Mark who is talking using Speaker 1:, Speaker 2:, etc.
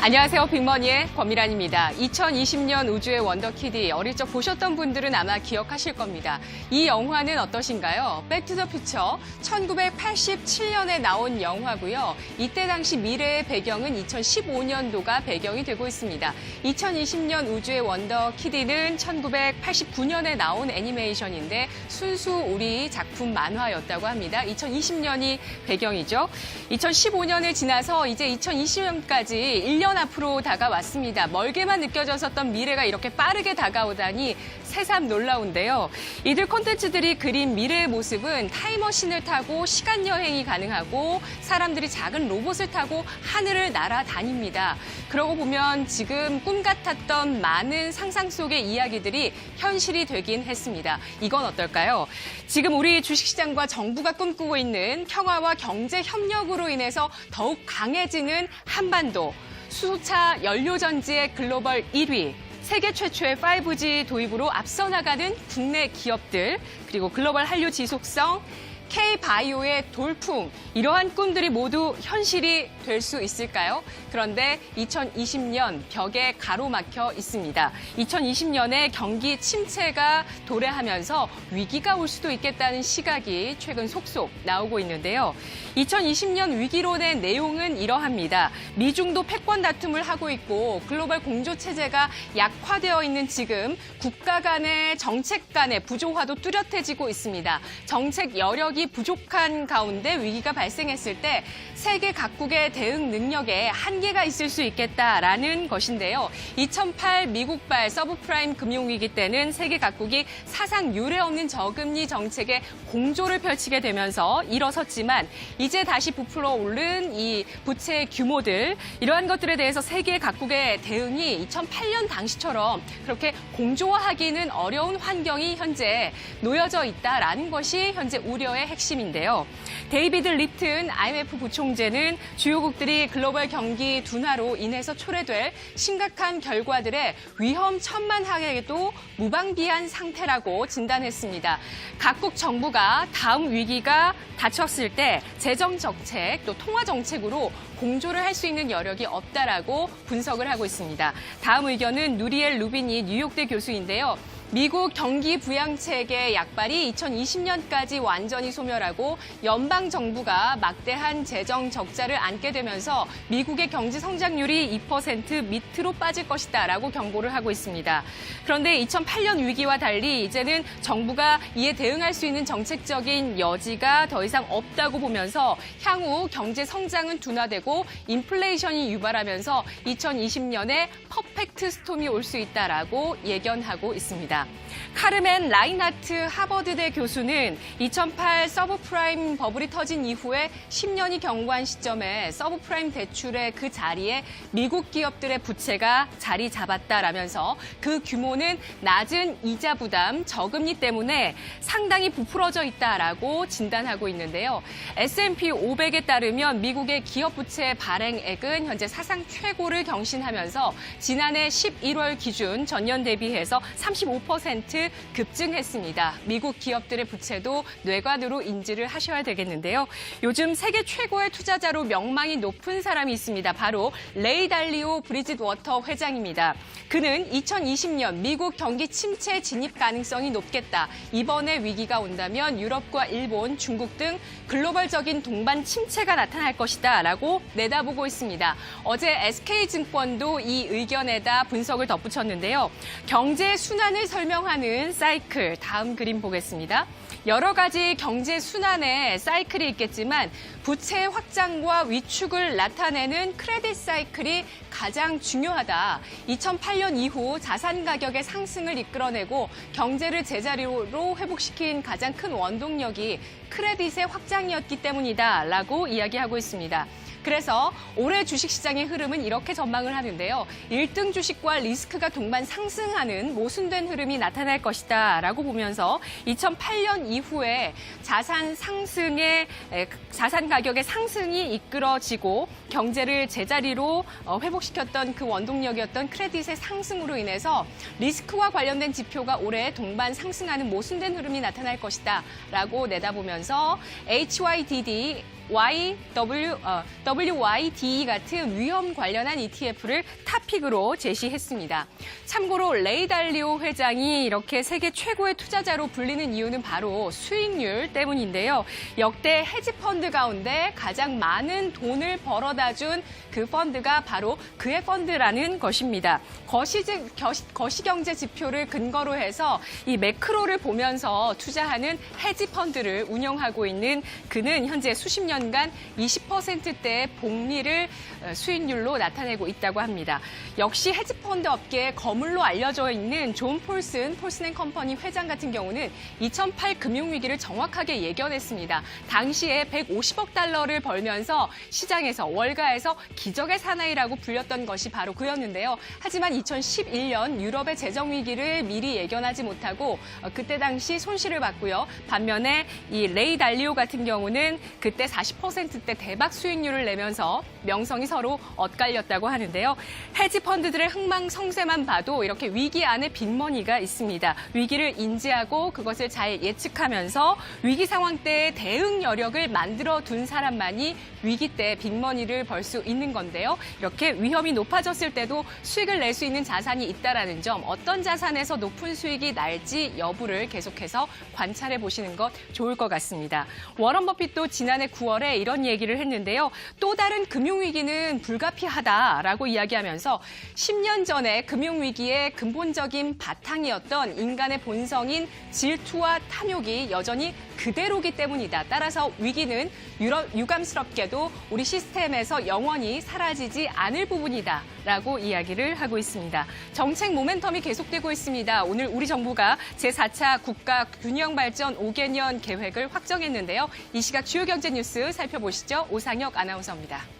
Speaker 1: 안녕하세요. 빅머니의 권미란입니다. 2020년 우주의 원더키디 어릴 적 보셨던 분들은 아마 기억하실 겁니다. 이 영화는 어떠신가요? 백투더퓨처 1987년에 나온 영화고요. 이때 당시 미래의 배경은 2015년도가 배경이 되고 있습니다. 2020년 우주의 원더키디는 1989년에 나온 애니메이션인데 순수 우리 작품 만화였다고 합니다. 2020년이 배경이죠. 2015년을 지나서 이제 2020년까지 1년 앞으로 다가왔습니다. 멀게만 느껴졌었던 미래가 이렇게 빠르게 다가오다니 새삼 놀라운데요. 이들 콘텐츠들이 그린 미래의 모습은 타임머신을 타고 시간 여행이 가능하고 사람들이 작은 로봇을 타고 하늘을 날아다닙니다. 그러고 보면 지금 꿈 같았던 많은 상상 속의 이야기들이 현실이 되긴 했습니다. 이건 어떨까요? 지금 우리 주식시장과 정부가 꿈꾸고 있는 평화와 경제 협력으로 인해서 더욱 강해지는 한반도. 수소차 연료전지의 글로벌 1위, 세계 최초의 5G 도입으로 앞서 나가는 국내 기업들, 그리고 글로벌 한류 지속성, K-바이오의 돌풍, 이러한 꿈들이 모두 현실이 될 수 있을까요? 그런데 2020년 벽에 가로막혀 있습니다. 2020년에 경기 침체가 도래하면서 위기가 올 수도 있겠다는 시각이 최근 속속 나오고 있는데요. 2020년 위기론의 내용은 이러합니다. 미중도 패권 다툼을 하고 있고 글로벌 공조 체제가 약화되어 있는 지금 국가 간의 정책 간의 부조화도 뚜렷해지고 있습니다. 정책 여력이 부족한 가운데 위기가 발생했을 때 세계 각국의 대응 능력에 한계가 있을 수 있겠다라는 것인데요. 2008 미국발 서브프라임 금융위기 때는 세계 각국이 사상 유례 없는 저금리 정책에 공조를 펼치게 되면서 일어섰지만 이제 다시 부풀어 오른 이 부채 규모들 이러한 것들에 대해서 세계 각국의 대응이 2008년 당시처럼 그렇게 공조화하기는 어려운 환경이 현재 놓여져 있다라는 것이 현재 우려의 핵심인데요. 데이비드 립튼 IMF 부총재는 주요 국들이 글로벌 경기 둔화로 인해서 초래될 심각한 결과들의 위험천만하게도 무방비한 상태라고 진단했습니다. 각국 정부가 다음 위기가 닥쳤을 때 재정 정책 또 통화 정책으로 공조를 할 수 있는 여력이 없다라고 분석을 하고 있습니다. 다음 의견은 누리엘 루빈이 뉴욕대 교수인데요. 미국 경기 부양책의 약발이 2020년까지 완전히 소멸하고 연방 정부가 막대한 재정 적자를 안게 되면서 미국의 경제 성장률이 2% 밑으로 빠질 것이다라고 경고를 하고 있습니다. 그런데 2008년 위기와 달리 이제는 정부가 이에 대응할 수 있는 정책적인 여지가 더 이상 없다고 보면서 향후 경제 성장은 둔화되고 인플레이션이 유발하면서 2020년에 퍼펙트 스톰이 올 수 있다라고 예견하고 있습니다. 카르멘 라인하트 하버드대 교수는 2008 서브프라임 버블이 터진 이후에 10년이 경과한 시점에 서브프라임 대출의 그 자리에 미국 기업들의 부채가 자리 잡았다라면서 그 규모는 낮은 이자 부담, 저금리 때문에 상당히 부풀어져 있다라고 진단하고 있는데요. S&P 500에 따르면 미국의 기업 부채 발행액은 현재 사상 최고를 경신하면서 지난해 11월 기준 전년 대비해서 35% 급증했습니다. 미국 기업들의 부채도 뇌관으로 인지를 하셔야 되겠는데요. 요즘 세계 최고의 투자자로 명망이 높은 사람이 있습니다. 바로 레이 달리오 브리짓 워터 회장입니다. 그는 2020년 미국 경기 침체 진입 가능성이 높겠다. 이번에 위기가 온다면 유럽과 일본, 중국 등 글로벌적인 동반 침체가 나타날 것이다. 라고 내다보고 있습니다. 어제 SK증권도 이 의견에다 분석을 덧붙였는데요. 경제 순환을 설 명하는 사이클 다음 그림 보겠습니다. 여러 가지 경제 순환의 사이클이 있겠지만 부채 확장과 위축을 나타내는 크레딧 사이클이 가장 중요하다. 2008년 이후 자산 가격의 상승을 이끌어내고 경제를 제자리로 회복시킨 가장 큰 원동력이 크레딧의 확장이었기 때문이다 라고 이야기하고 있습니다. 그래서 올해 주식시장의 흐름은 이렇게 전망을 하는데요. 1등 주식과 리스크가 동반 상승하는 모순된 흐름이 나타날 것이다 라고 보면서 2008년 이후에 자산 상승의 자산 가격의 상승이 이끌어지고 경제를 제자리로 어, 회복시켰던 그 원동력이었던 크레딧의 상승으로 인해서 리스크와 관련된 지표가 올해 동반 상승하는 모순된 흐름이 나타날 것이다 라고 내다보면서 HYDD YW, 어, WYDE 같은 위험 관련한 ETF를 탑픽으로 제시했습니다. 참고로 레이 달리오 회장이 이렇게 세계 최고의 투자자로 불리는 이유는 바로 수익률 때문인데요. 역대 헤지 펀드 가운데 가장 많은 돈을 벌어다 준 그 펀드가 바로 그의 펀드라는 것입니다. 거시, 거시 경제 지표를 근거로 해서 이 매크로를 보면서 투자하는 헤지 펀드를 운영하고 있는 그는 현재 수십 년간 20%대의 복리를 어, 수익률로 나타내고 있다고 합니다. 역시 헤지 펀드 업계의 거물로 알려져 있는 존폴 슨, 폴슨 앤 컴퍼니 회장 같은 경우는 2008 금융위기를 정확하게 예견했습니다. 당시에 150억 달러를 벌면서 시장에서 월가에서 기적의 사나이라고 불렸던 것이 바로 그였는데요. 하지만 2011년 유럽의 재정 위기를 미리 예견하지 못하고 어, 그때 당시 손실을 봤고요. 반면에 이 레이 달리오 같은 경우는 그때 40%대 대박 수익률을 내면서 명성이 서로 엇갈렸다고 하는데요. 헤지 펀드들의 흥망성쇠만 봐도 이렇게 위기 안에 빅머니가 있습니다. 위기를 인지하고 그것을 잘 예측하면서 위기 상황 때 대응 여력을 만들어 둔 사람만이 위기 때 빅머니를 벌 수 있는 건데요. 이렇게 위험이 높아졌을 때도 수익을 낼 수 있는 자산이 있다라는 점, 어떤 자산에서 높은 수익이 날지 여부를 계속해서 관찰해 보시는 것 좋을 것 같습니다. 워런 버핏도 지난해 9월에 이런 얘기를 했는데요. 또 다른 금융 위기는 불가피하다라고 이야기하면서 10년 전에 금융 위기의 근본적인 바탕 이었던 인간의 본성인 질투와 탐욕이 여전히 그대로기 때문이다. 따라서 위기는 유감스럽게도 우리 시스템에서 영원히 사라지지 않을 부분이다. 라고 이야기를 하고 있습니다. 정책 모멘텀이 계속되고 있습니다. 오늘 우리 정부가 제4차 국가 균형 발전 5개년 계획을 확정했는데요. 이 시각 주요 경제 뉴스 살펴보시죠. 오상혁 아나운서입니다.